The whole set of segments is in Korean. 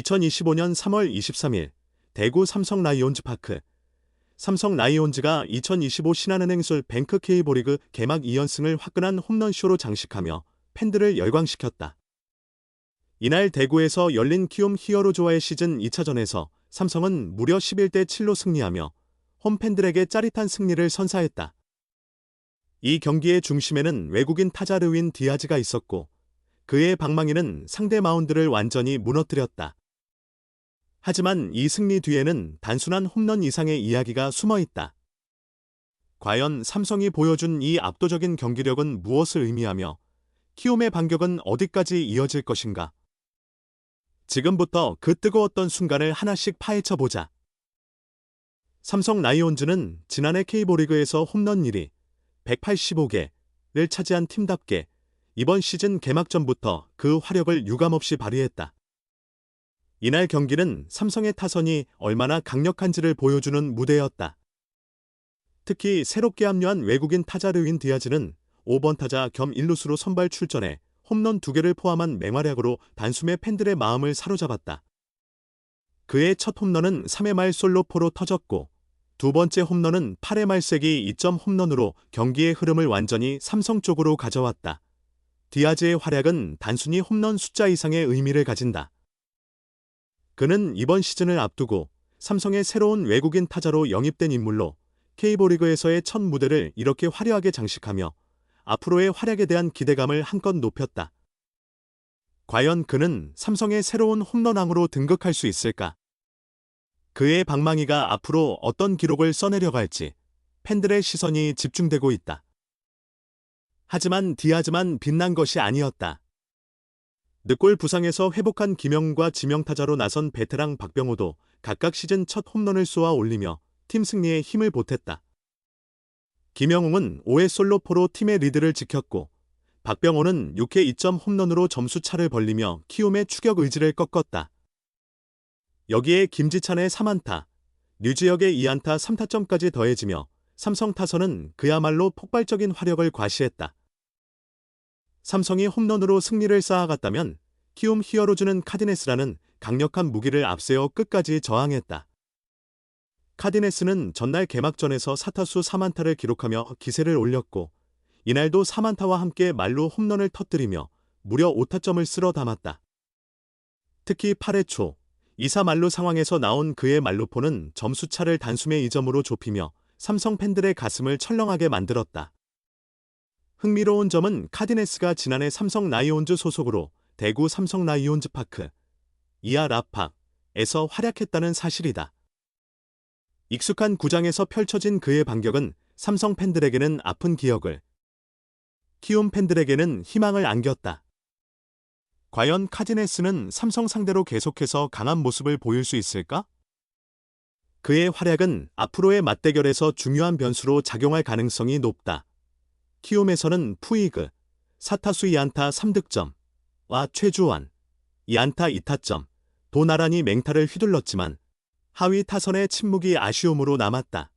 2025년 3월 23일 대구 삼성 라이온즈 파크 삼성 라이온즈가 2025 신한은행 술 뱅크 K보리그 개막 2연승을 화끈한 홈런쇼로 장식하며 팬들을 열광시켰다. 이날 대구에서 열린 키움 히어로즈와의 시즌 2차전에서 삼성은 무려 11대 7로 승리하며 홈팬들에게 짜릿한 승리를 선사했다. 이 경기의 중심에는 외국인 타자 르윈 디아즈가 있었고 그의 방망이는 상대 마운드를 완전히 무너뜨렸다. 하지만 이 승리 뒤에는 단순한 홈런 이상의 이야기가 숨어 있다. 과연 삼성이 보여준 이 압도적인 경기력은 무엇을 의미하며 키움의 반격은 어디까지 이어질 것인가? 지금부터 그 뜨거웠던 순간을 하나씩 파헤쳐 보자. 삼성 라이온즈는 지난해 K보리그에서 홈런 1위 185개를 차지한 팀답게 이번 시즌 개막전부터 그 화력을 유감없이 발휘했다. 이날 경기는 삼성의 타선이 얼마나 강력한지를 보여주는 무대였다. 특히 새롭게 합류한 외국인 타자 르윈 디아즈는 5번 타자 겸 1루수로 선발 출전해 홈런 2개를 포함한 맹활약으로 단숨에 팬들의 마음을 사로잡았다. 그의 첫 홈런은 3회 말 솔로포로 터졌고 두 번째 홈런은 8회 말세기 2점 홈런으로 경기의 흐름을 완전히 삼성 쪽으로 가져왔다. 디아즈의 활약은 단순히 홈런 숫자 이상의 의미를 가진다. 그는 이번 시즌을 앞두고 삼성의 새로운 외국인 타자로 영입된 인물로 K보리그에서의 첫 무대를 이렇게 화려하게 장식하며 앞으로의 활약에 대한 기대감을 한껏 높였다. 과연 그는 삼성의 새로운 홈런왕으로 등극할 수 있을까? 그의 방망이가 앞으로 어떤 기록을 써내려갈지 팬들의 시선이 집중되고 있다. 하지만 디아즈만 빛난 것이 아니었다. 늑골 부상에서 회복한 김영과 지명타자로 나선 베테랑 박병호도 각각 시즌 첫 홈런을 쏘아 올리며 팀 승리에 힘을 보탰다. 김영웅은 5회 솔로포로 팀의 리드를 지켰고 박병호는 6회 2점 홈런으로 점수 차를 벌리며 키움의 추격 의지를 꺾었다. 여기에 김지찬의 3안타, 류지혁의 2안타 3타점까지 더해지며 삼성 타선은 그야말로 폭발적인 화력을 과시했다. 삼성이 홈런으로 승리를 쌓아갔다면 키움 히어로즈는 카디네스라는 강력한 무기를 앞세워 끝까지 저항했다. 카디네스는 전날 개막전에서 사타수 3안타를 기록하며 기세를 올렸고 이날도 3안타와 함께 말로 홈런을 터뜨리며 무려 5타점을 쓸어 담았다. 특히 8회 초 2사 말로 상황에서 나온 그의 말로포는 점수차를 단숨에 2점으로 좁히며 삼성 팬들의 가슴을 철렁하게 만들었다. 흥미로운 점은 카디네스가 지난해 삼성 라이온즈 소속으로 대구 삼성 라이온즈 파크, 이하 라팍에서 활약했다는 사실이다. 익숙한 구장에서 펼쳐진 그의 반격은 삼성 팬들에게는 아픈 기억을, 키움 팬들에게는 희망을 안겼다. 과연 카디네스는 삼성 상대로 계속해서 강한 모습을 보일 수 있을까? 그의 활약은 앞으로의 맞대결에서 중요한 변수로 작용할 가능성이 높다. 키움에서는 푸이그, 사타수 2안타 3득점 와 최주환, 2안타 2타점, 도 나란히 맹타를 휘둘렀지만 하위 타선의 침묵이 아쉬움으로 남았다.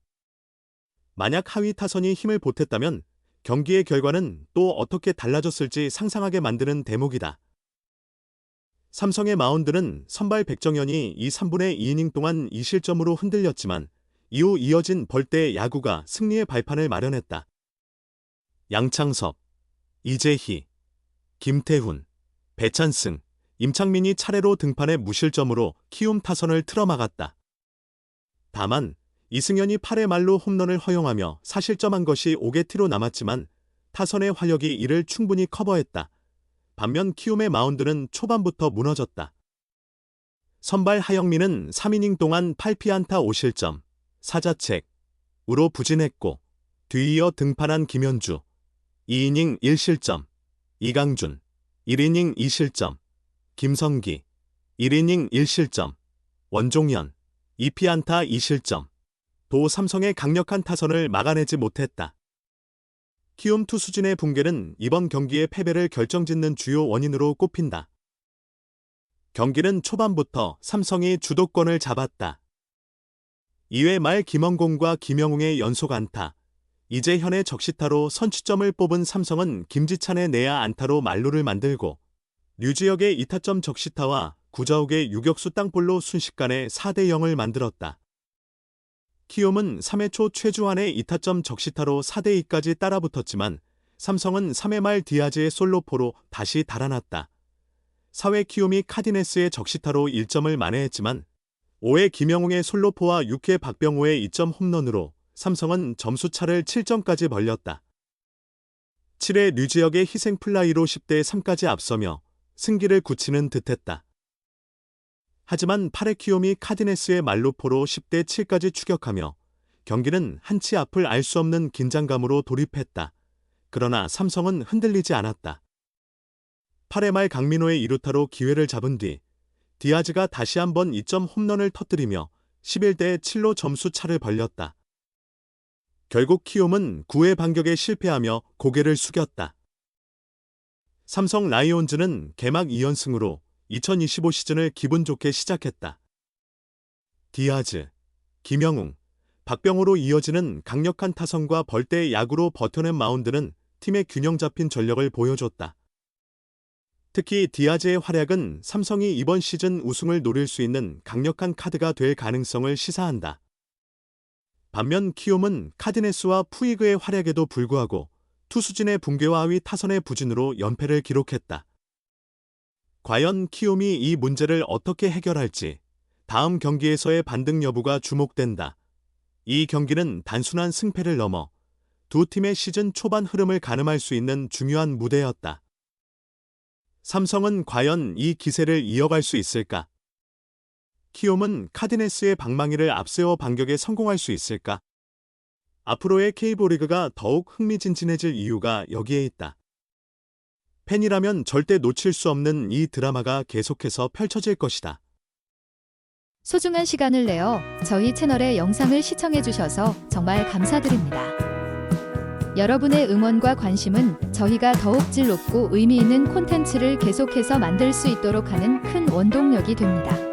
만약 하위 타선이 힘을 보탰다면 경기의 결과는 또 어떻게 달라졌을지 상상하게 만드는 대목이다. 삼성의 마운드는 선발 백정현이 이 3분의 2이닝 동안 2실점으로 흔들렸지만 이후 이어진 벌떼 야구가 승리의 발판을 마련했다. 양창섭, 이재희, 김태훈, 배찬승, 임창민이 차례로 등판해 무실점으로 키움 타선을 틀어막았다. 다만 이승현이 8회 말로 홈런을 허용하며 사실점한 것이 5개 티로 남았지만 타선의 활력이 이를 충분히 커버했다. 반면 키움의 마운드는 초반부터 무너졌다. 선발 하영민은 3이닝 동안 8피안타 5실점, 사자책으로 부진했고 뒤이어 등판한 김현주, 2이닝 1실점, 이강준, 1이닝 2실점, 김성기, 1이닝 1실점, 원종현, 2피안타 2실점, 도 삼성의 강력한 타선을 막아내지 못했다. 키움 투수진의 붕괴는 이번 경기의 패배를 결정짓는 주요 원인으로 꼽힌다. 경기는 초반부터 삼성이 주도권을 잡았다. 2회 말 김원공과 김영웅의 연속 안타, 이재현의 적시타로 선취점을 뽑은 삼성은 김지찬의 내야 안타로 만루를 만들고 류지혁의 이타점 적시타와 구자욱의 유격수 땅볼로 순식간에 4대 0을 만들었다. 키움은 3회 초 최주환의 2타점 적시타로 4대 2까지 따라붙었지만 삼성은 3회 말 디아즈의 솔로포로 다시 달아났다. 4회 키움이 카디네스의 적시타로 1점을 만회했지만 5회 김영웅의 솔로포와 6회 박병호의 2점 홈런으로 삼성은 점수차를 7점까지 벌렸다. 7회 류지혁의 희생 플라이로 10대 3까지 앞서며 승기를 굳히는 듯했다. 하지만 8회 키움이 카디네스의 말로포로 10대 7까지 추격하며 경기는 한치 앞을 알 수 없는 긴장감으로 돌입했다. 그러나 삼성은 흔들리지 않았다. 8회 말 강민호의 2루타로 기회를 잡은 뒤 디아즈가 다시 한번 2점 홈런을 터뜨리며 11대 7로 점수 차를 벌렸다. 결국 키움은 9회 반격에 실패하며 고개를 숙였다. 삼성 라이온즈는 개막 2연승으로 2025 시즌을 기분 좋게 시작했다. 디아즈, 김영웅, 박병호로 이어지는 강력한 타선과 벌떼 야구로 버텨낸 마운드는 팀의 균형 잡힌 전력을 보여줬다. 특히 디아즈의 활약은 삼성이 이번 시즌 우승을 노릴 수 있는 강력한 카드가 될 가능성을 시사한다. 반면 키움은 카디네스와 푸이그의 활약에도 불구하고 투수진의 붕괴와 하위 타선의 부진으로 연패를 기록했다. 과연 키움이 이 문제를 어떻게 해결할지 다음 경기에서의 반등 여부가 주목된다. 이 경기는 단순한 승패를 넘어 두 팀의 시즌 초반 흐름을 가늠할 수 있는 중요한 무대였다. 삼성은 과연 이 기세를 이어갈 수 있을까? 키움은 카디네스의 방망이를 앞세워 반격에 성공할 수 있을까? 앞으로의 K보리그가 더욱 흥미진진해질 이유가 여기에 있다. 팬이라면 절대 놓칠 수 없는 이 드라마가 계속해서 펼쳐질 것이다. 소중한 시간을 내어 저희 채널의 영상을 시청해 주셔서 정말 감사드립니다. 여러분의 응원과 관심은 저희가 더욱 질 높고 의미 있는 콘텐츠를 계속해서 만들 수 있도록 하는 큰 원동력이 됩니다.